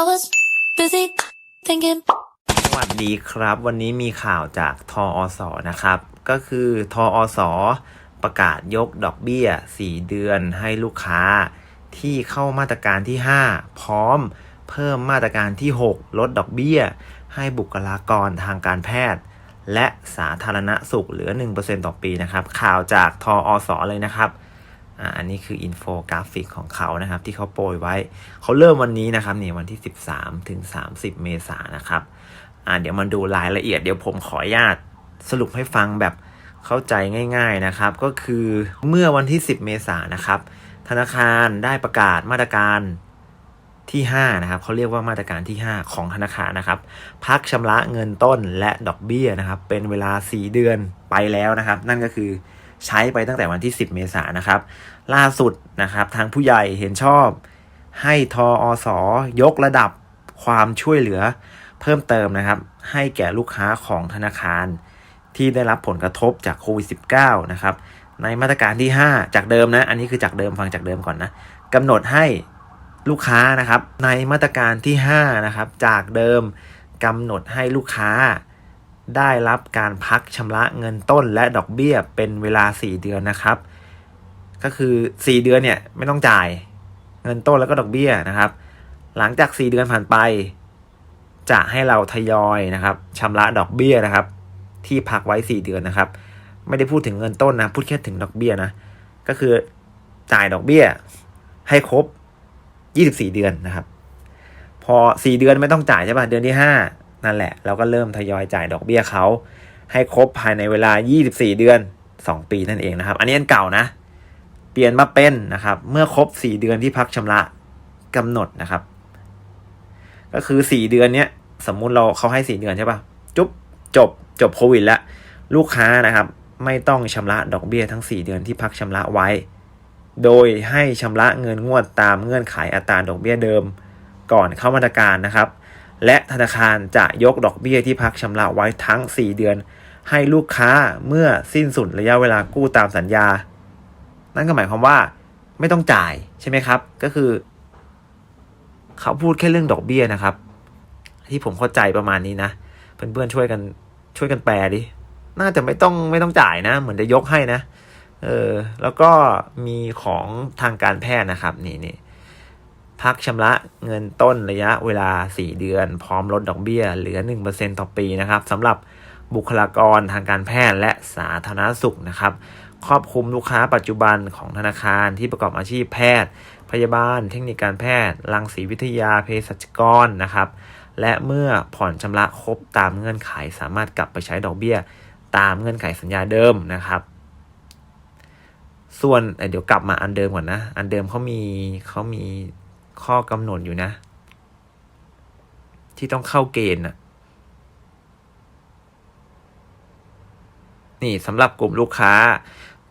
I was busy thinking. สวัสดีครับ วันนี้มีข่าวจากทออสอนะครับ ก็คือทออสอประกาศยกดอกเบี้ย 4 เดือนให้ลูกค้าที่เข้ามาตรการที่ 5 พร้อมเพิ่มมาตรการที่ 6 ลดดอกเบี้ย ให้บุคลากรทางการแพทย์ และสาธารณสุขเหลือ 1%ต่อปีนะครับ ข่าวจากทออสอเลยนะครับ อ่าอันนี้คืออินโฟกราฟิกของเขานะครับ ที่เขาโปรยไว้ เขาเริ่มวันนี้นะครับนี่วันที่ 13 ถึง 30 เมษายนนะครับอ่าเดี๋ยวมาดูรายละเอียดเดี๋ยวผมขออนุญาตสรุปให้ฟังแบบเข้าใจง่าย ๆนะครับ ก็คือเมื่อวันที่ 10 เมษายนนะครับ ธนาคารได้ประกาศมาตรการที่ 5 นะครับเขาเรียกว่ามาตรการที่ 5 ของธนาคารนะครับ พักชำระเงินต้นและดอกเบี้ยนะครับ เป็นเวลา 4 เดือนไปแล้วนะครับ นั่นก็คือ ใช้ไปตั้งแต่วันที่ 10 เมษายนนะครับ ล่าสุดนะครับทางผู้ใหญ่เห็นชอบ ให้ทออสอยกระดับความช่วยเหลือเพิ่มเติมนะครับ ให้แก่ลูกค้าของธนาคาร ที่ได้รับผลกระทบจากโควิด -19 นะครับในมาตรการที่ 5 จากเดิมนะ อันนี้คือจากเดิมฟังจากเดิมก่อนนะกำหนดให้ลูกค้านะครับ ในมาตรการที่5นะครับจากเดิมกำหนดให้ลูกค้า ได้รับการพักชำระเงินต้นและดอกเบี้ยเป็นเวลา 4 เดือนนะครับ ก็คือ 4 เดือนเนี่ยไม่ต้องจ่ายเงินต้นแล้วก็ดอกเบี้ยนะครับ หลังจาก 4 เดือนผ่านไป จะให้เราทยอยนะครับชำระดอกเบี้ยนะครับ ที่พักไว้ 4 เดือนนะครับ ไม่ได้พูดถึงเงินต้นนะพูดแค่ถึงดอกเบี้ยนะก็คือจ่ายดอกเบี้ยให้ครบ 24 เดือนนะครับ พอ 4 เดือนไม่ต้องจ่ายใช่ป่ะเดือนที่ 5 นั่นแหละเราก็เริ่มทยอยจ่ายดอกเบี้ยเขาให้ครบภายในเวลา 24 เดือน 2 ปีนั่นเองนะครับ อันนี้อันเก่านะ เปลี่ยนมาเป็นนะครับ เมื่อครบ 4 เดือนที่พักชำระกำหนดนะครับ ก็คือ 4 เดือนเนี้ยสมมุติเราเขาให้ 4 เดือนใช่ป่ะจุ๊บจบจบโควิดแล้ว ลูกค้านะครับ ไม่ต้องชำระดอกเบี้ยทั้ง 4 เดือนที่พักชำระไว้ โดยให้ชำระเงินงวดตามเงื่อนไขอัตราดอกเบี้ยเดิม ก่อนเข้ามาตรการนะครับ และธนาคารจะยกดอกเบี้ยที่พักชำระไว้ทั้ง 4 เดือน ให้ลูกค้าเมื่อสิ้นสุดระยะเวลากู้ตามสัญญา นั่นก็หมายความว่าไม่ต้องจ่ายใช่ไหมครับ ก็คือ เขาพูดแค่เรื่องดอกเบี้ยนะครับ ที่ผมเข้าใจประมาณนี้นะเพื่อนๆช่วยกันช่วยกันแปลดิน่าจะไม่ต้องไม่ต้องจ่ายนะ เหมือนจะยกให้นะ เออ แล้วก็มีของทางการแพทย์นะครับ นี่นี่ พักชำระเงินต้นระยะเวลา 4 เดือน พร้อมลดดอกเบี้ย เหลือ 1%ต่อปีนะครับสำหรับบุคลากรทางการแพทย์และสาธารณสุขนะครับ ครอบคลุมลูกค้าปัจจุบันของธนาคารที่ประกอบอาชีพแพทย์ พยาบาล เทคนิคการแพทย์ รังสีวิทยาเภสัชกรนะครับ และเมื่อผ่อนชำระครบตามเงื่อนไขสามารถกลับไปใช้ดอกเบี้ย ตามเงื่อนไขสัญญาเดิมนะครับส่วนเอ่อเดี๋ยวกลับมาอันเดิมก่อนนะ อันเดิมเขามีเขามี ข้อกำหนดอยู่นะ ที่ต้องเข้าเกณฑ์นะนี่สำหรับกลุ่มลูกค้า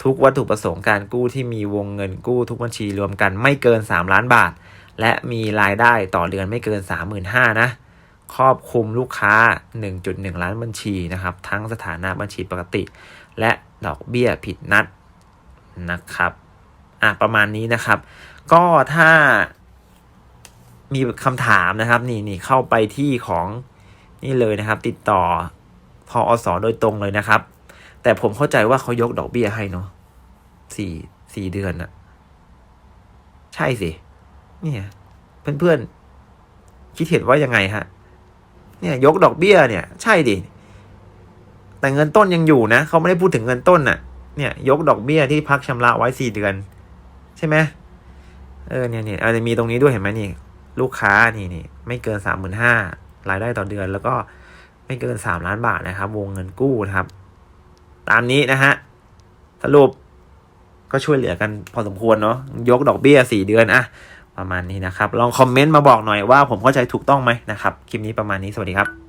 ทุกวัตถุประสงค์การกู้ที่มีวงเงินกู้ทุกบัญชีรวมกันไม่เกิน 3 ล้านบาท และมีรายได้ต่อเดือนไม่เกิน 35,000นะครอบคลุมลูกค้า 1.1 ล้านบัญชีนะครับ ทั้งสถานะบัญชีปกติ และดอกเบี้ยผิดนัดนะครับ อะประมาณนี้นะครับ ก็ถ้า มีคำถามนะครับ นี่นี่เข้าไปที่ของนี่เลยนะครับ ติดต่อทออสโดยตรงเลยนะครับ แต่ผมเข้าใจว่าเขายกดอกเบี้ยให้เนาะสี่สี่เดือนอะใช่สิ เนี่ย เพื่อนๆ คิดเห็นว่ายังไงฮะ เนี่ย ยกดอกเบี้ยเนี่ย ใช่ดิ แต่เงินต้นยังอยู่นะเขาไม่ได้พูดถึงเงินต้นน่ะเนี่ย ยกดอกเบี้ยที่พักชำระไว้สี่เดือน ใช่ไหมเออเนี่ยเนี่ยอาจจะมีตรงนี้ด้วยเห็นไหมนี่ ลูกค้านี่นี่ไม่เกินสามหมื่นห้ารายได้ต่อเดือน แล้วก็ไม่เกินสามล้านบาทนะครับ วงเงินกู้นะครับ ตามนี้นะฮะสรุปก็ช่วยเหลือกันพอสมควรเนาะยกดอกเบี้ยสี่เดือนอะประมาณนี้นะครับ ลองคอมเมนต์มาบอกหน่อยว่าผมเข้าใจถูกต้องไหมนะครับ คลิปนี้ประมาณนี้สวัสดีครับ